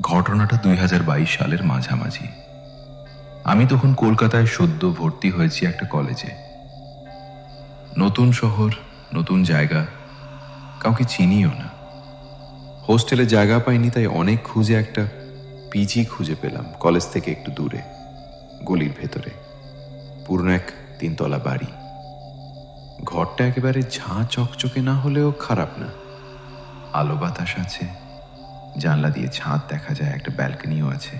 ঘটনাটা দুই হাজার বাইশ সালের মাঝামাঝি। আমি তখন কলকাতায় সদ্য ভর্তি হয়েছি একটা কলেজে। নতুন শহর, নতুন জায়গা, কাউকে চিনিও না। হোস্টেলে জায়গা পাইনি, তাই অনেক খুঁজে একটা পিজি খুঁজে পেলাম, কলেজ থেকে একটু দূরে, গলির ভেতরে। পুরনো এক তিনতলা বাড়ি। ঘরটা একেবারে ঝাঁ চকচকে না হলেও খারাপ না। আলো বাতাস আছে। জানলা দিয়ে ছাদ দেখা যায়, একটা ব্যালকনিও আছে।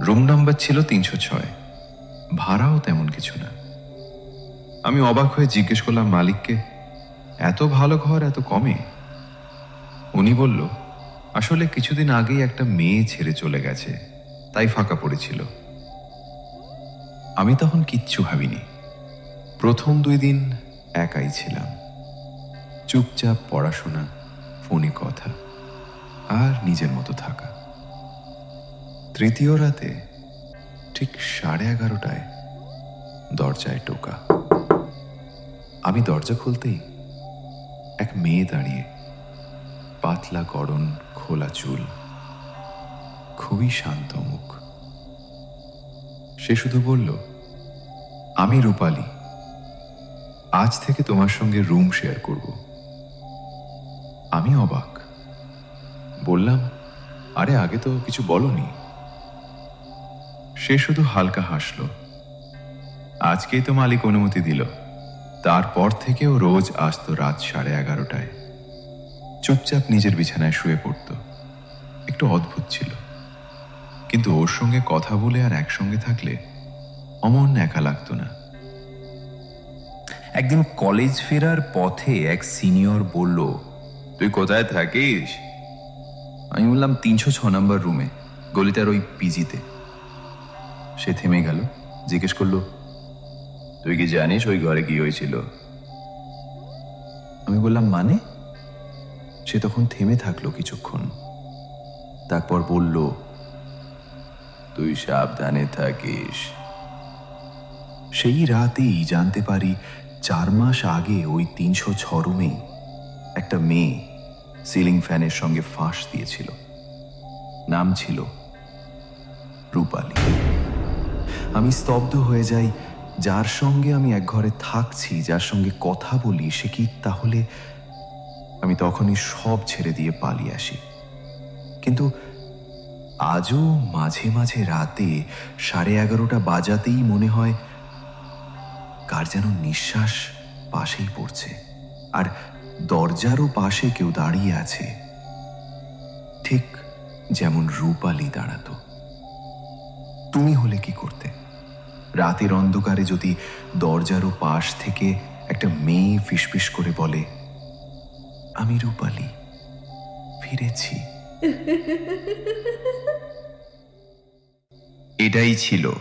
রুম নাম্বার ছিল তিনশো ছয়। ভাড়াও তেমন কিছু না। আমি অবাক হয়ে জিজ্ঞেস করলাম, মালিককে, এত ভালো ঘর এত কমে? উনি বলল, আসলে কিছুদিন আগেই একটা মেয়ে ছেড়ে চলে গেছে, তাই ফাঁকা পড়েছিল। আমি তখন কিচ্ছু ভাবিনি। প্রথম দুই দিন একাই ছিলাম। চুপচাপ পড়াশোনা, ফোনে কথা। আর নিজের মতো থাকা। তৃতীয় রাতে ঠিক সাড়ে এগারোটায় দরজায় টোকা। আমি দরজা খুলতেই এক মেয়ে দাঁড়িয়ে পাতলা গড়ন খোলা চুল, খুবই শান্ত মুখ। সে শুধু বলল, আমি রূপালী। আজ থেকে তোমার সঙ্গে রুম শেয়ার করব। আমি অবাক। বললাম আরে আগে তো কিছু বলনি। সে শুধু হালকা হাসল। আজকেই তো মালিক অনুমতি দিল। তারপর থেকেও রোজ আসতো রাত সাড়ে এগারোটায়। চুপচাপ নিজের বিছানায় শুয়ে পড়ত। একটু অদ্ভুত ছিল। কিন্তু ওর সঙ্গে কথা বলে আর একসঙ্গে থাকলে অমন একা লাগতো না। একদিন কলেজ ফেরার পথে এক সিনিয়র বলল তুই কোথায় থাকিস? আমি বললাম তিনশো ছ নম্বর রুমে গলিটার ওই পিজিতে। সে থেমে গেল, জিজ্ঞেস করল, তুই কি জানিস ওই ঘরে কি হয়েছিল? আমি বললাম মানে? সে তখন থেমে থাকল কিছুক্ষণ। তারপর বলল, তুই সাবধানে থাকিস। সেই রাতেই জানতে পারি, চার মাস আগে ওই তিনশো ছ রুমেই একটা মেয়ে সিলিং ফ্যানের সঙ্গে ফাঁস দিয়েছিল। নাম ছিল রূপালী। আমি স্তব্ধ হয়ে যাই, যার সঙ্গে আমি এক ঘরে থাকছি, যার সঙ্গে কথা বলি, সে কি তাহলে আমি তখনই সব ছেড়ে দিয়ে পালিয়ে আসি। কিন্তু আজও মাঝে মাঝে রাতে সাড়ে এগারোটা বাজাতেই মনে হয়, কার যেন নিঃশ্বাস পাশেই পড়ছে। আর দরজারও পাশে কেউ দাঁড়িয়ে আছে। ঠিক যেমন রূপালি দাঁড়াতো। তুমি হলে কি করতে? রাতের অন্ধকারে যদি দরজারও পাশ থেকে একটা মেয়ে ফিসফিস করে বলে, আমি রূপালি, ফিরেছি। এটাই ছিল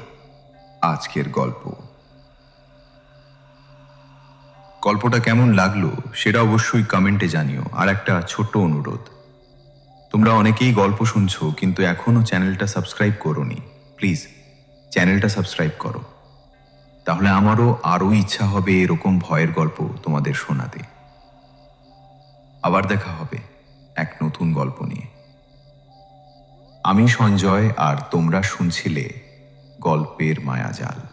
আজকের গল্প। গল্পটা কেমন লাগল সেটা অবশ্যই কমেন্টে জানিও। আর একটা ছোট্ট অনুরোধ। তোমরা অনেকেই গল্প শুনছো, কিন্তু এখনও চ্যানেলটা সাবস্ক্রাইব করোনি। প্লিজ, চ্যানেলটা সাবস্ক্রাইব করো। তাহলে আমারও আরও ইচ্ছা হবে এরকম ভয়ের গল্প তোমাদের শোনাতে। আবার দেখা হবে এক নতুন গল্প নিয়ে। আমি সঞ্জয়, আর তোমরা শুনছিলে গল্পের মায়াজাল।